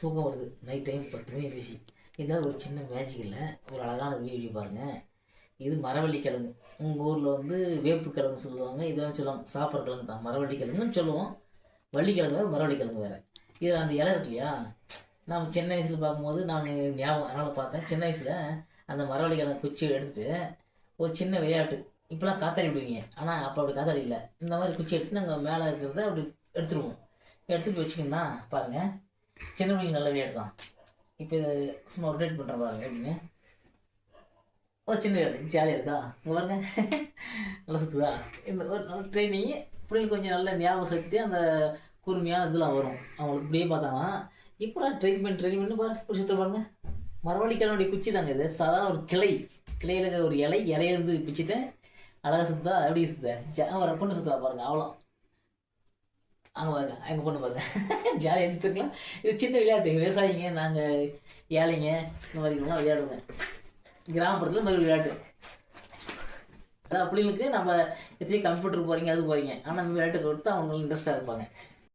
தூக்கம் வருது. Night time பத்து மணி பேசி. இருந்தாலும் ஒரு சின்ன மேஜிக் இல்லை ஒரு அழகான வீடியோ பாருங்கள் இது மரவள்ளி கிழங்கு. உங்கள் ஊரில் வந்து வேப்பு கிழங்கு சொல்லுவாங்க. இதெல்லாம் சொல்லுவாங்க. சாப்பிட்ற கிழங்கு தான். மரவள்ளி கிழங்குன்னு சொல்லுவோம். வள்ளிக்கிழங்கு வேறு மரவள்ளி கிழங்கு வேறு. இது அந்த இலை இருக்கு இல்லையா? நான் சின்ன வயசில் பார்க்கும்போது நான் ஞாபகம் அதனால் பார்த்தேன். சின்ன வயசில் அந்த மரவள்ளி கிழங்கு குச்சி எடுத்துட்டு ஒரு சின்ன விளையாட்டு. இப்போலாம் காத்தாடி விடுவீங்க. ஆனால் அப்போ அப்படி காத்தாடி இல்லை. இந்த மாதிரி குச்சி எடுத்து நாங்கள் மேலே இருக்கிறத அப்படி எடுத்துருவோம். எடுத்துட்டு வச்சுக்கிங்கன்னா பாருங்கள் சின்ன பிள்ளைங்க நல்ல விளையாட்டு தான். இப்போ இது சும்மா ரொட்டேட் பண்ணுற பாருங்க அப்படின்னு. ஒரு சின்ன விளையாட்டு ஜாலியாக இருக்கா? பாருங்க. நல்லா சுற்றுதா இந்த ஒரு நல்ல ட்ரைனிங் பிள்ளைங்களுக்கு கொஞ்சம் நல்ல ஞாபகம் சக்தி அந்த கூர்மையான இதெல்லாம் வரும். அவங்களுக்கு இப்படியே பார்த்தாங்கன்னா இப்போ ட்ரீட்மெண்ட் ட்ரீட்மெண்ட் பாருங்க. ஒரு சுற்ற பாருங்க. மரவள்ளி குச்சி தாங்க இது. சாதாரண ஒரு கிளை. கிளையில இருக்கிற ஒரு இலை இலையிலேருந்து பிச்சுட்டேன் அழகாக சுத்தா எப்படி சுத்த ஜா வர பொண்ணு சுத்தா பாருங்க அவ்வளோ அங்கே பாருங்க எங்கள் பொண்ணு பாருங்க. ஜாலியாக சுற்றுக்கலாம் இது சின்ன விளையாட்டு விவசாயிங்க நாங்கள் ஏழைங்க இந்த மாதிரி இதெல்லாம் விளையாடுவோங்க. கிராமப்புறத்தில் இந்த மாதிரி விளையாட்டு. அதான் பிள்ளைங்களுக்கு நம்ம எத்தனை கம்ப்யூட்டர் போகிறீங்க அது போகிறீங்க ஆனால் இந்த விளையாட்டு கொடுத்து அவங்க இன்ட்ரெஸ்ட்டாக இருப்பாங்க.